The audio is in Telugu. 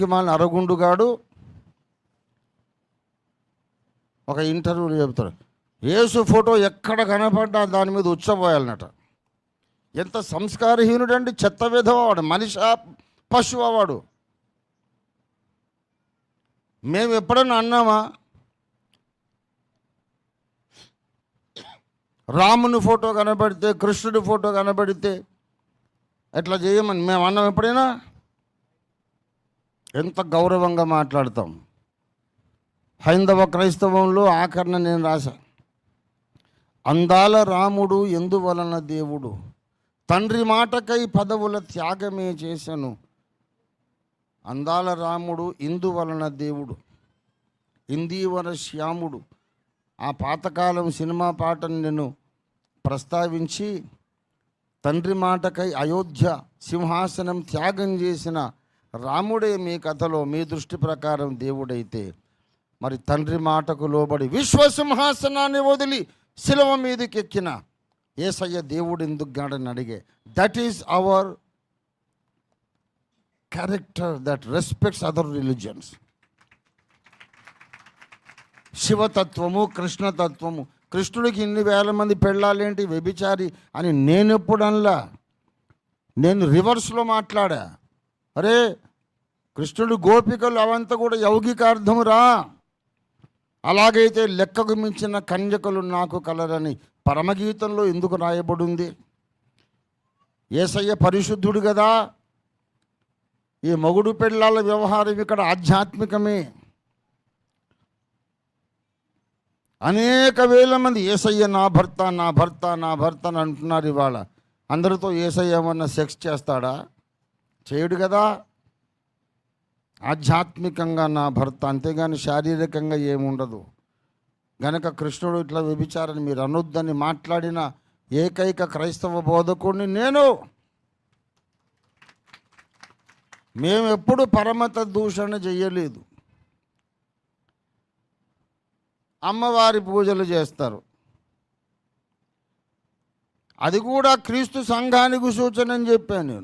మన అరగుండుగాడు. ఒక ఇంటర్వ్యూలో చెబుతాడు. యేసు ఫోటో ఎక్కడ కనపడ్డా దాని మీద ఉచ్చపోయాలన్నట ఎంత సంస్కారహీనుడండి చెత్త విధవాడు మనిషి పశువు వాడు మేము ఎప్పుడన్నా అన్నామా? రాముని ఫోటో కనబడితే కృష్ణుడి ఫోటో కనబడితే ఎట్లా చేయమని? మేము అన్నాం ఎప్పుడైనా? ఎంత గౌరవంగా మాట్లాడతాం? హైందవ క్రైస్తవంలో ఆఖరణ నేను రాశా. అందాల రాముడు ఎందువలన దేవుడు? తండ్రి మాటకై పదవుల త్యాగమే చేశాను. అందాల రాముడు ఇందువలన దేవుడు? ఇందీవర శ్యాముడు. ఆ పాతకాలం సినిమా పాటను నేను ప్రస్తావించి తండ్రి మాటకై అయోధ్య సింహాసనం త్యాగం చేసిన రాముడే మీ కథలో మీ దృష్టి ప్రకారం దేవుడైతే మరి తండ్రి మాటకు లోబడి విశ్వసింహాసనాన్ని వదిలి శిలవ మీదకి ఎక్కిన ఏసయ్య దేవుడు ఎందుకు గాడని అడిగే? That is our character that respects other religions శివతత్వము కృష్ణతత్వము కృష్ణుడికి ఇన్ని వేల మంది పెళ్ళాలేంటి వ్యభిచారి అని నేను ఎప్పుడల్లా నేను రివర్స్లో మాట్లాడా? అరే కృష్ణుడు గోపికలు అవంతా కూడా యౌగికార్థమురా. అలాగైతే లెక్కకు మించిన కన్యకలు నాకు కలరని పరమగీతంలో ఎందుకు రాయబడింది? ఏసయ్య పరిశుద్ధుడు కదా ఈ మొగుడు పెళ్ళాల వ్యవహారం ఇక్కడ ఆధ్యాత్మికమే. అనేక వేల మంది ఏసయ్య నా భర్త నా భర్త నా భర్త అని అంటున్నారు ఇవాళ. అందరితో ఏసయ్య ఏమన్నా సెక్స్ చేస్తాడా? చేయడు కదా. ఆధ్యాత్మికంగా నా భర్త అంతేగాని శారీరకంగా ఏముండదు. గనక కృష్ణుడు ఇట్లా వ్యభిచారని మీరు అనొద్దని మాట్లాడిన ఏకైక క్రైస్తవ బోధకుడిని నేను. మేము ఎప్పుడు పరమత దూషణ చేయలేదు అమ్మవారి పూజలు చేస్తారు. అది కూడా క్రీస్తు సంఘానికి సూచన అని చెప్పాను నేను.